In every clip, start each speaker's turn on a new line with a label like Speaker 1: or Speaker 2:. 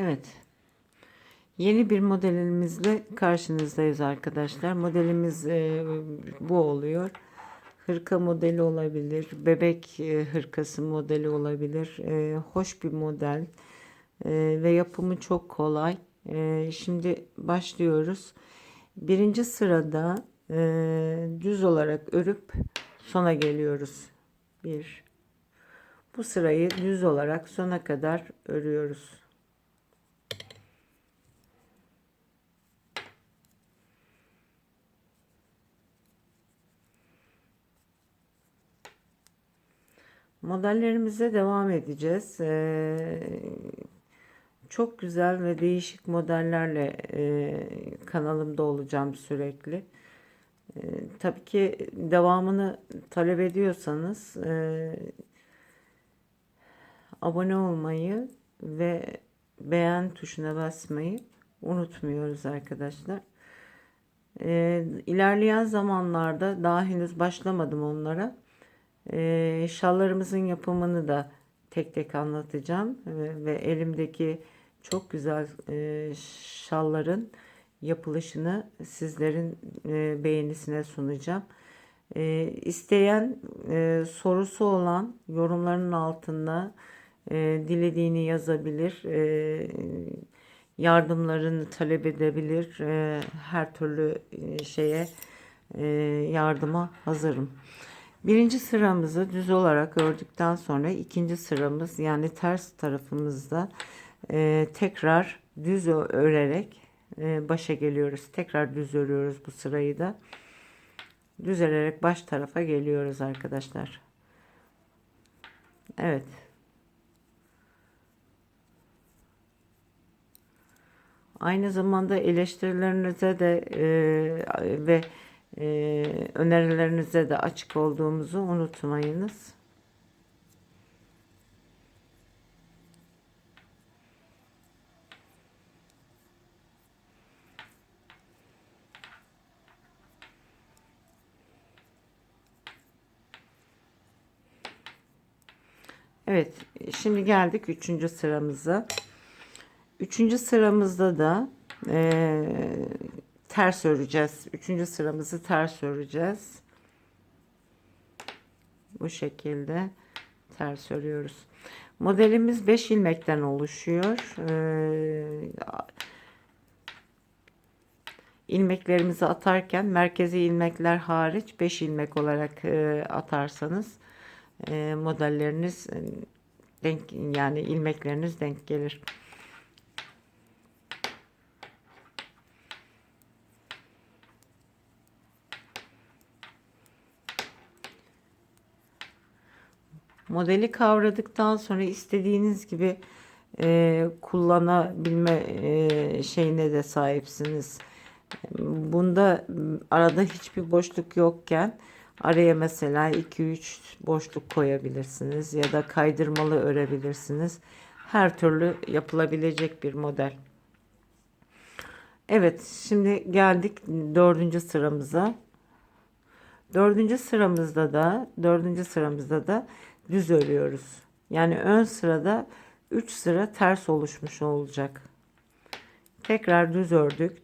Speaker 1: Evet. Yeni bir modelimizle karşınızdayız arkadaşlar. Modelimiz e, bu oluyor. Hırka modeli olabilir. Bebek e, hırkası modeli olabilir. E, hoş bir model. E, ve yapımı çok kolay. E, şimdi başlıyoruz. Birinci sırada e, düz olarak örüp sona geliyoruz. Bir. Bu sırayı düz olarak sona kadar örüyoruz. Modellerimize devam edeceğiz. Ee, çok güzel ve değişik modellerle e, kanalımda olacağım sürekli. E, tabii ki devamını talep ediyorsanız e, abone olmayı ve beğen tuşuna basmayı unutmuyoruz arkadaşlar. E, ilerleyen zamanlarda daha henüz başlamadım onlara. E, şallarımızın yapımını da tek tek anlatacağım ve, elimdeki çok güzel e, şalların yapılışını sizlerin e, beğenisine sunacağım. E, e, sorusu olan yorumların altında dilediğini yazabilir. Yardımlarını talep edebilir. Her türlü şeye yardıma hazırım. Birinci sıramızı düz olarak ördükten sonra ikinci sıramız yani ters tarafımızda e, tekrar düz örerek e, başa geliyoruz. Tekrar düz örüyoruz bu sırayı da. Düz örerek baş tarafa geliyoruz arkadaşlar. Evet. Aynı zamanda eleştirilerinize de e, ve e, önerilerinize de açık olduğumuzu unutmayınız. Evet, şimdi geldik üçüncü sıramıza. Üçüncü sıramızda da e, ters öreceğiz. Üçüncü sıramızı ters öreceğiz. Bu şekilde ters örüyoruz. Modelimiz 5 ilmekten oluşuyor. Ee, ilmeklerimizi atarken merkezi ilmekler hariç 5 ilmek olarak e, atarsanız e, modelleriniz denk yani ilmekleriniz denk gelir. Modeli kavradıktan sonra istediğiniz gibi e, kullanabilme e, şeyine de sahipsiniz. Bunda arada hiçbir boşluk yokken araya mesela 2-3 boşluk koyabilirsiniz ya da kaydırmalı örebilirsiniz. Her türlü yapılabilecek bir model. Evet şimdi geldik dördüncü sıramıza. Dördüncü sıramızda da dördüncü sıramızda da düz örüyoruz. Yani ön sırada 3 sıra ters oluşmuş olacak. Tekrar düz ördük.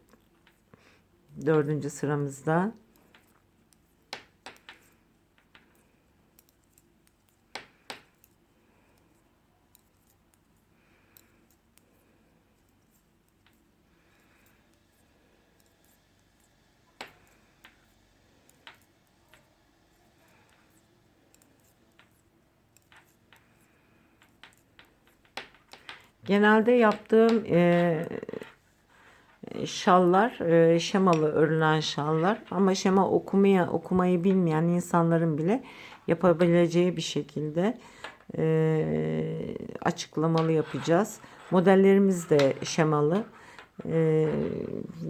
Speaker 1: Dördüncü sıramızda. Genelde yaptığım e, şallar, e, şemalı örülen şallar ama şema okumaya okumayı bilmeyen insanların bile yapabileceği bir şekilde e, açıklamalı yapacağız. Modellerimiz de şemalı. E,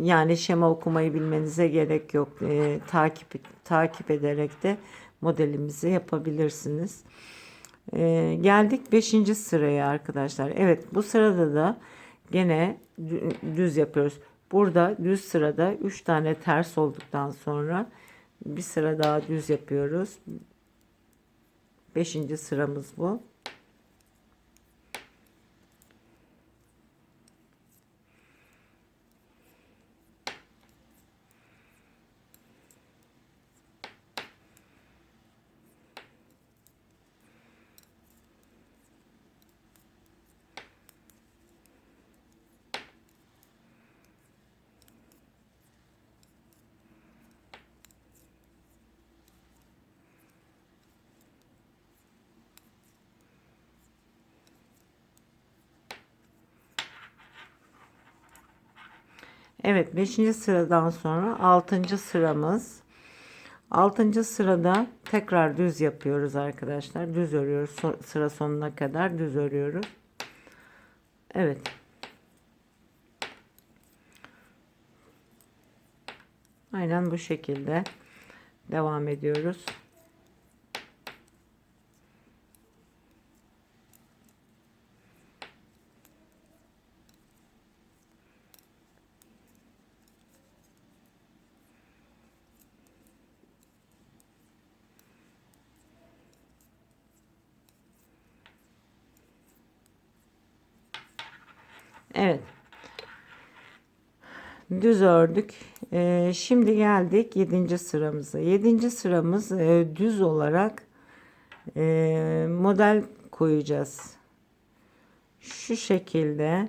Speaker 1: yani şema okumayı bilmenize gerek yok. E, takip takip ederek de modelimizi yapabilirsiniz. Ee, geldik 5. sıraya arkadaşlar. Evet bu sırada da gene düz yapıyoruz. Burada düz sırada 3 tane ters olduktan sonra bir sıra daha düz yapıyoruz. 5. sıramız bu. Evet 5. sıradan sonra 6. sıramız. 6. sırada tekrar düz yapıyoruz arkadaşlar. Düz örüyoruz. Sıra sonuna kadar düz örüyoruz. Evet. Aynen bu şekilde devam ediyoruz. Evet. Düz ördük. Ee, şimdi geldik 7. sıramıza. 7. sıramız e, düz olarak e, model koyacağız. Şu şekilde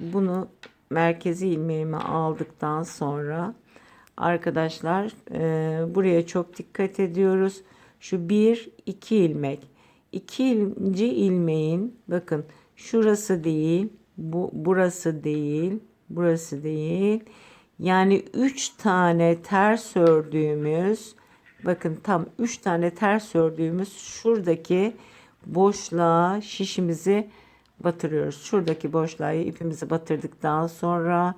Speaker 1: bunu merkezi ilmeğime aldıktan sonra arkadaşlar e, buraya çok dikkat ediyoruz. Şu bir iki ilmek. İkinci ilmeğin bakın şurası değil, bu burası değil, burası değil. Yani üç tane ters ördüğümüz bakın tam üç tane ters ördüğümüz şuradaki boşluğa şişimizi batırıyoruz. Şuradaki boşluğa ipimizi batırdıktan sonra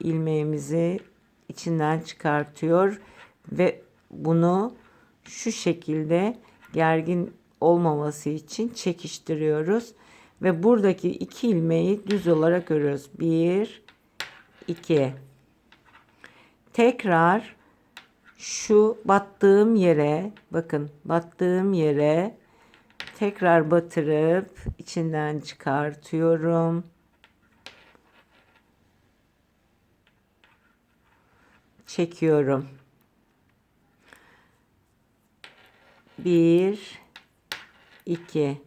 Speaker 1: ilmeğimizi içinden çıkartıyor ve bunu şu şekilde gergin olmaması için çekiştiriyoruz ve buradaki iki ilmeği düz olarak örüyoruz. Bir, iki. Tekrar şu battığım yere bakın battığım yere tekrar batırıp içinden çıkartıyorum. Çekiyorum. Bir, iki.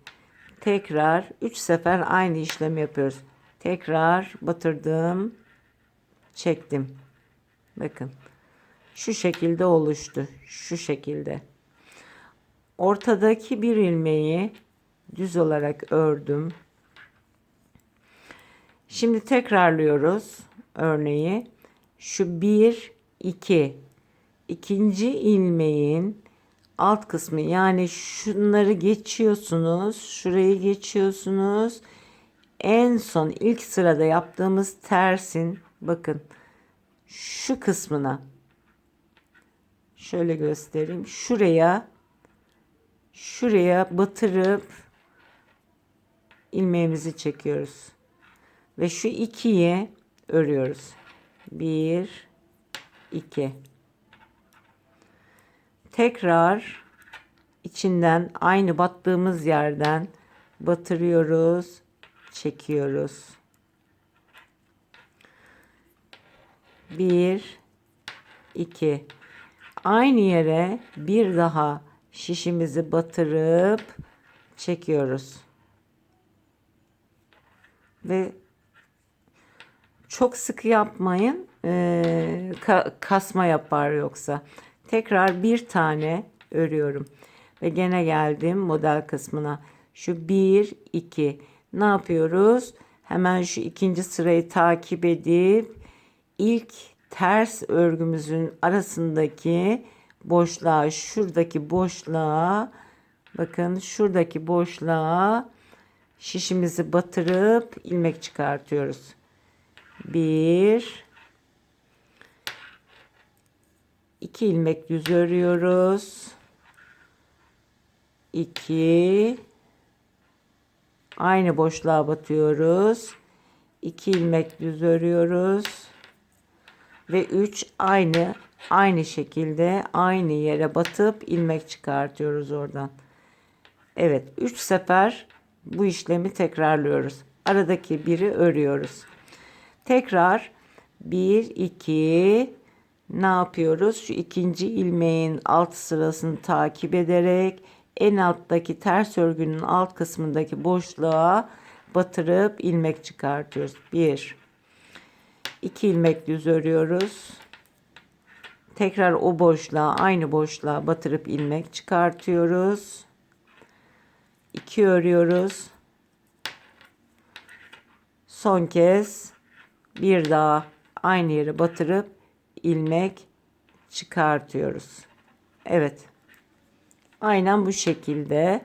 Speaker 1: Tekrar üç sefer aynı işlemi yapıyoruz. Tekrar batırdım, çektim. Bakın. Şu şekilde oluştu. Şu şekilde. Ortadaki bir ilmeği düz olarak ördüm. Şimdi tekrarlıyoruz örneği. Şu bir, iki. İkinci ilmeğin alt kısmı yani şunları geçiyorsunuz. Şurayı geçiyorsunuz. En son ilk sırada yaptığımız tersin bakın şu kısmına şöyle göstereyim. Şuraya şuraya batırıp ilmeğimizi çekiyoruz. Ve şu ikiyi örüyoruz. Bir, iki. Tekrar içinden aynı battığımız yerden batırıyoruz, çekiyoruz. Bir, iki. Aynı yere bir daha şişimizi batırıp çekiyoruz. Ve çok sıkı yapmayın. Ee, ka- kasma yapar yoksa. Tekrar bir tane örüyorum. Ve gene geldim model kısmına. Şu bir, iki. Ne yapıyoruz? Hemen şu ikinci sırayı takip edip ilk ters örgümüzün arasındaki boşluğa, şuradaki boşluğa bakın şuradaki boşluğa şişimizi batırıp ilmek çıkartıyoruz. Bir, iki ilmek düz örüyoruz. İki, aynı boşluğa batıyoruz. İki ilmek düz örüyoruz. Ve üç aynı aynı şekilde aynı yere batıp ilmek çıkartıyoruz oradan. Evet, üç sefer bu işlemi tekrarlıyoruz. Aradaki biri örüyoruz. Tekrar 1 2 ne yapıyoruz? Şu ikinci ilmeğin alt sırasını takip ederek en alttaki ters örgünün alt kısmındaki boşluğa batırıp ilmek çıkartıyoruz. 1 2 ilmek düz örüyoruz. Tekrar o boşluğa aynı boşluğa batırıp ilmek çıkartıyoruz. 2 örüyoruz. Son kez bir daha aynı yere batırıp ilmek çıkartıyoruz. Evet. Aynen bu şekilde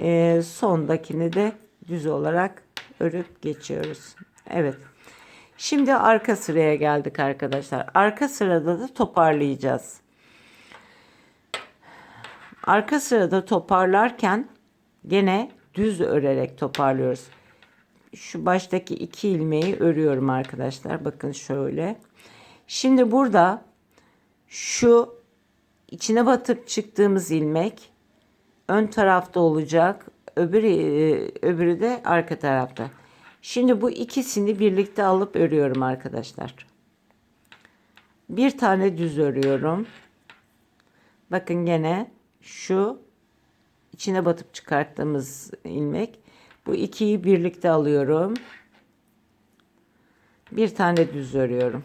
Speaker 1: e, sondakini de düz olarak örüp geçiyoruz. Evet. Şimdi arka sıraya geldik arkadaşlar. Arka sırada da toparlayacağız. Arka sırada toparlarken gene düz örerek toparlıyoruz. Şu baştaki iki ilmeği örüyorum arkadaşlar. Bakın şöyle. Şimdi burada şu içine batıp çıktığımız ilmek ön tarafta olacak. Öbürü, öbürü de arka tarafta. Şimdi bu ikisini birlikte alıp örüyorum arkadaşlar. Bir tane düz örüyorum. Bakın gene şu içine batıp çıkarttığımız ilmek. Bu ikiyi birlikte alıyorum. Bir tane düz örüyorum.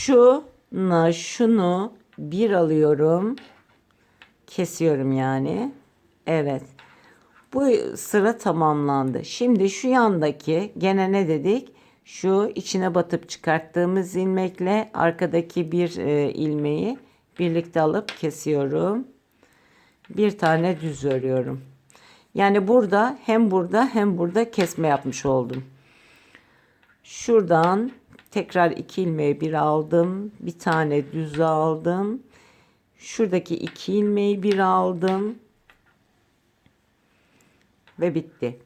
Speaker 1: Şunu, şunu bir alıyorum. Kesiyorum yani. Evet. Bu sıra tamamlandı. Şimdi şu yandaki gene ne dedik? Şu içine batıp çıkarttığımız ilmekle arkadaki bir e, ilmeği birlikte alıp kesiyorum. Bir tane düz örüyorum. Yani burada hem burada hem burada kesme yapmış oldum. Şuradan tekrar iki ilmeği bir aldım. Bir tane düz aldım. Şuradaki iki ilmeği bir aldım. Ve bitti.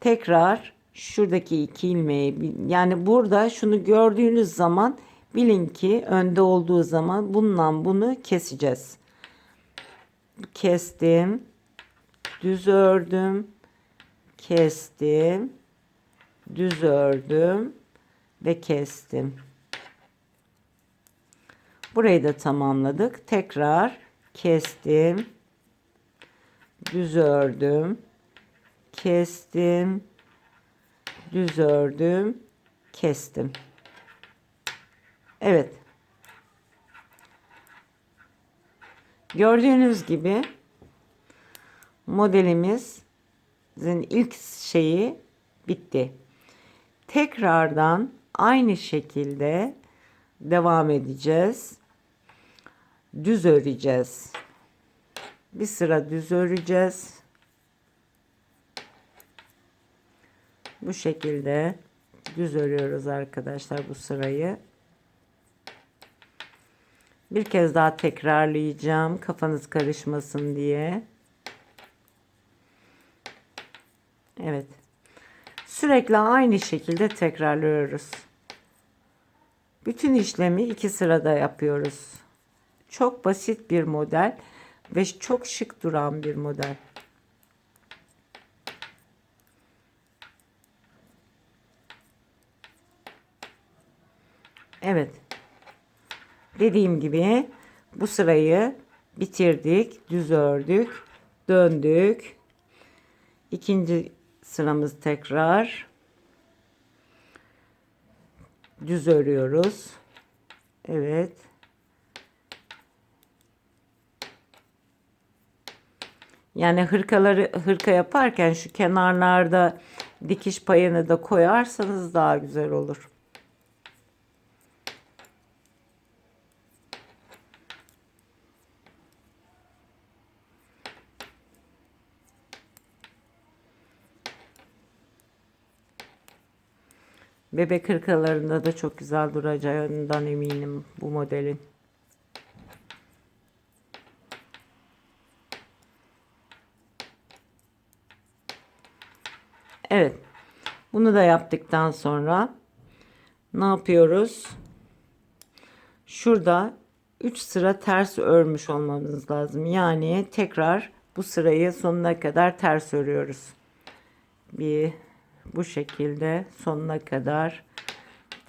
Speaker 1: Tekrar şuradaki iki ilmeği yani burada şunu gördüğünüz zaman bilin ki önde olduğu zaman bundan bunu keseceğiz. Kestim. Düz ördüm. Kestim. Düz ördüm ve kestim. Burayı da tamamladık. Tekrar kestim. Düz ördüm. Kestim. Düz ördüm. Kestim. Evet. Gördüğünüz gibi modelimizin ilk şeyi bitti. Tekrardan aynı şekilde devam edeceğiz. Düz öreceğiz. Bir sıra düz öreceğiz. Bu şekilde düz örüyoruz arkadaşlar bu sırayı. Bir kez daha tekrarlayacağım kafanız karışmasın diye. Evet. Sürekli aynı şekilde tekrarlıyoruz. Bütün işlemi iki sırada yapıyoruz. Çok basit bir model ve çok şık duran bir model. Evet. Dediğim gibi bu sırayı bitirdik. Düz ördük. Döndük. İkinci sıramız tekrar. Düz örüyoruz. Evet. Yani hırkaları hırka yaparken şu kenarlarda dikiş payını da koyarsanız daha güzel olur. Bebek hırkalarında da çok güzel duracağından eminim bu modelin. Evet. Bunu da yaptıktan sonra ne yapıyoruz? Şurada 3 sıra ters örmüş olmamız lazım. Yani tekrar bu sırayı sonuna kadar ters örüyoruz. Bir bu şekilde sonuna kadar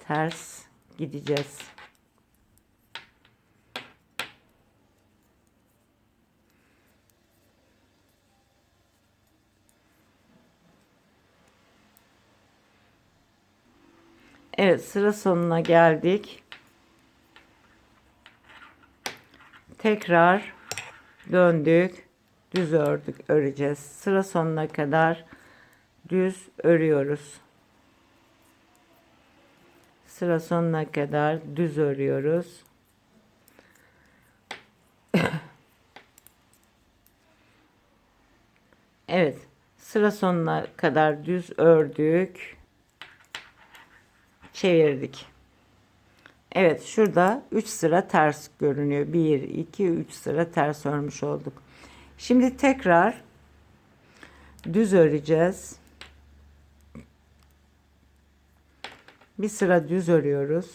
Speaker 1: ters gideceğiz. Evet sıra sonuna geldik. Tekrar döndük. Düz ördük öreceğiz. Sıra sonuna kadar düz örüyoruz. Sıra sonuna kadar düz örüyoruz. Evet, sıra sonuna kadar düz ördük. Çevirdik. Evet, şurada 3 sıra ters görünüyor. 1 2 3 sıra ters örmüş olduk. Şimdi tekrar düz öreceğiz. Bir sıra düz örüyoruz.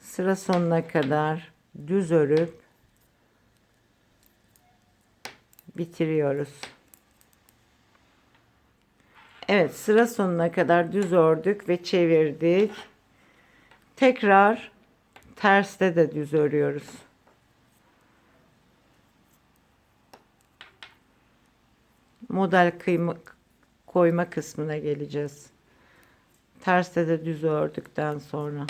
Speaker 1: Sıra sonuna kadar düz örüp bitiriyoruz. Evet, sıra sonuna kadar düz ördük ve çevirdik. Tekrar terste de düz örüyoruz. Model kıyma, koyma kısmına geleceğiz. Terste de düz ördükten sonra.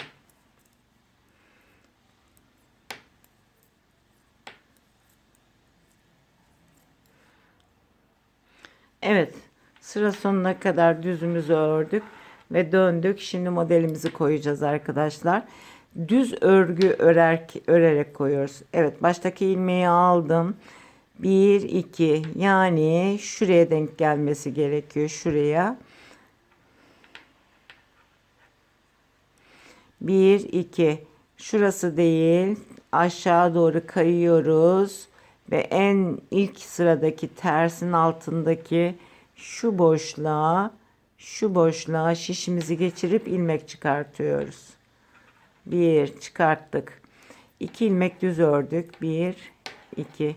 Speaker 1: Evet. Sıra sonuna kadar düzümüzü ördük ve döndük. Şimdi modelimizi koyacağız arkadaşlar. Düz örgü örer, örerek koyuyoruz. Evet baştaki ilmeği aldım. 1 2 yani şuraya denk gelmesi gerekiyor şuraya. 1 2 şurası değil aşağı doğru kayıyoruz ve en ilk sıradaki tersin altındaki şu boşluğa şu boşluğa şişimizi geçirip ilmek çıkartıyoruz. Bir çıkarttık. İki ilmek düz ördük. Bir, iki.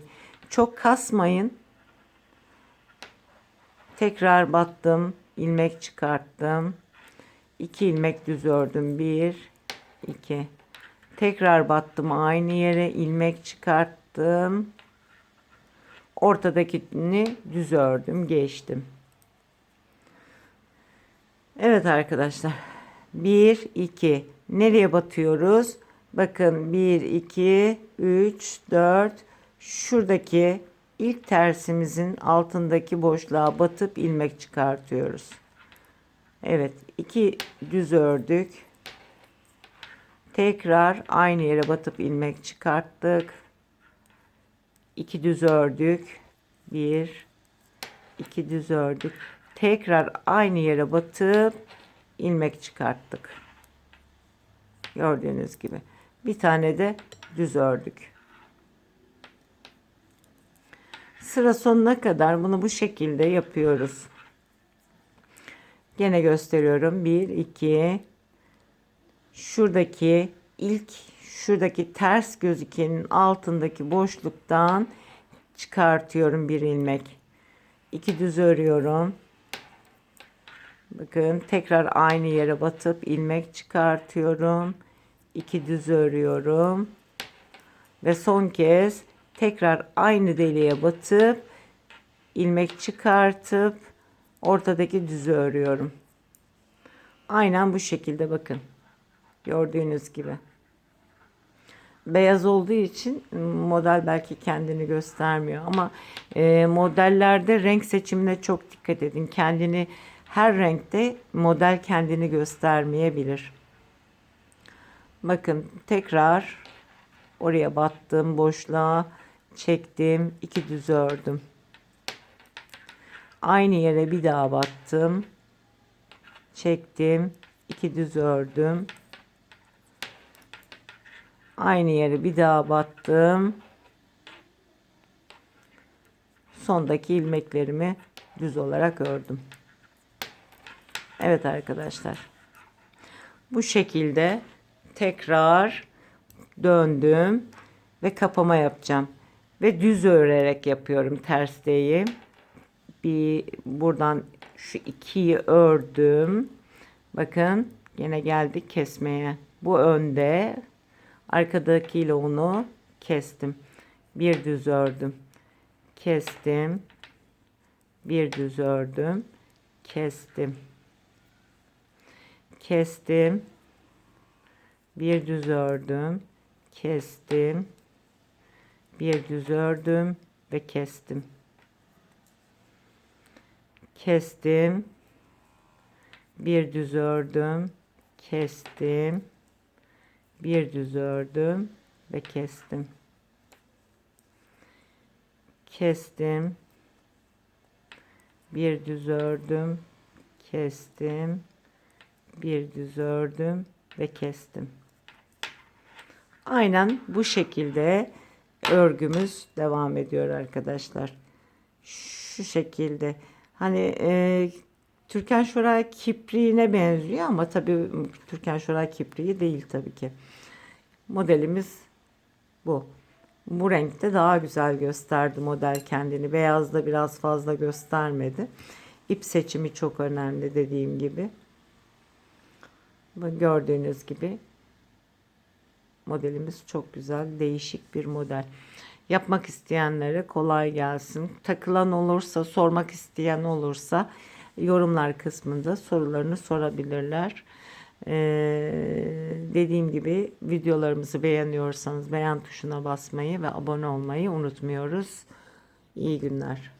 Speaker 1: Çok kasmayın. Tekrar battım. ilmek çıkarttım. İki ilmek düz ördüm. Bir, iki. Tekrar battım aynı yere ilmek çıkarttım. Ortadakini düz ördüm, geçtim. Evet arkadaşlar. 1 2 nereye batıyoruz? Bakın 1 2 3 4 şuradaki ilk tersimizin altındaki boşluğa batıp ilmek çıkartıyoruz. Evet, iki düz ördük. Tekrar aynı yere batıp ilmek çıkarttık. İki düz ördük. Bir, iki düz ördük tekrar aynı yere batıp ilmek çıkarttık. Gördüğünüz gibi. Bir tane de düz ördük. Sıra sonuna kadar bunu bu şekilde yapıyoruz. Gene gösteriyorum. 1 2 şuradaki ilk şuradaki ters gözükenin altındaki boşluktan çıkartıyorum bir ilmek. 2 düz örüyorum. Bakın tekrar aynı yere batıp ilmek çıkartıyorum. iki düz örüyorum. Ve son kez tekrar aynı deliğe batıp ilmek çıkartıp ortadaki düzü örüyorum. Aynen bu şekilde bakın. Gördüğünüz gibi. Beyaz olduğu için model belki kendini göstermiyor ama e, modellerde renk seçimine çok dikkat edin. Kendini her renkte model kendini göstermeyebilir. Bakın tekrar oraya battım boşluğa çektim iki düz ördüm. Aynı yere bir daha battım. Çektim iki düz ördüm. Aynı yere bir daha battım. Sondaki ilmeklerimi düz olarak ördüm. Evet arkadaşlar. Bu şekilde tekrar döndüm ve kapama yapacağım. Ve düz örerek yapıyorum tersteyi. Bir buradan şu ikiyi ördüm. Bakın yine geldik kesmeye. Bu önde. Arkadakiyle onu kestim. Bir düz ördüm. Kestim. Bir düz ördüm. Kestim kestim bir düz ördüm kestim bir düz ördüm ve kestim. Kestim. Bir düz ördüm, kestim. Bir düz ördüm ve kestim. Kestim. Bir düz ördüm, kestim. Bir düz ördüm ve kestim. Aynen bu şekilde örgümüz devam ediyor arkadaşlar. Şu şekilde. Hani e, Türkan Şoray kipriğine benziyor ama tabii Türkan Şoray kipriği değil tabii ki. Modelimiz bu. Bu renkte daha güzel gösterdi model kendini. Beyazda biraz fazla göstermedi. İp seçimi çok önemli dediğim gibi. Gördüğünüz gibi modelimiz çok güzel, değişik bir model. Yapmak isteyenlere kolay gelsin. Takılan olursa, sormak isteyen olursa yorumlar kısmında sorularını sorabilirler. Ee, dediğim gibi videolarımızı beğeniyorsanız beğen tuşuna basmayı ve abone olmayı unutmuyoruz. İyi günler.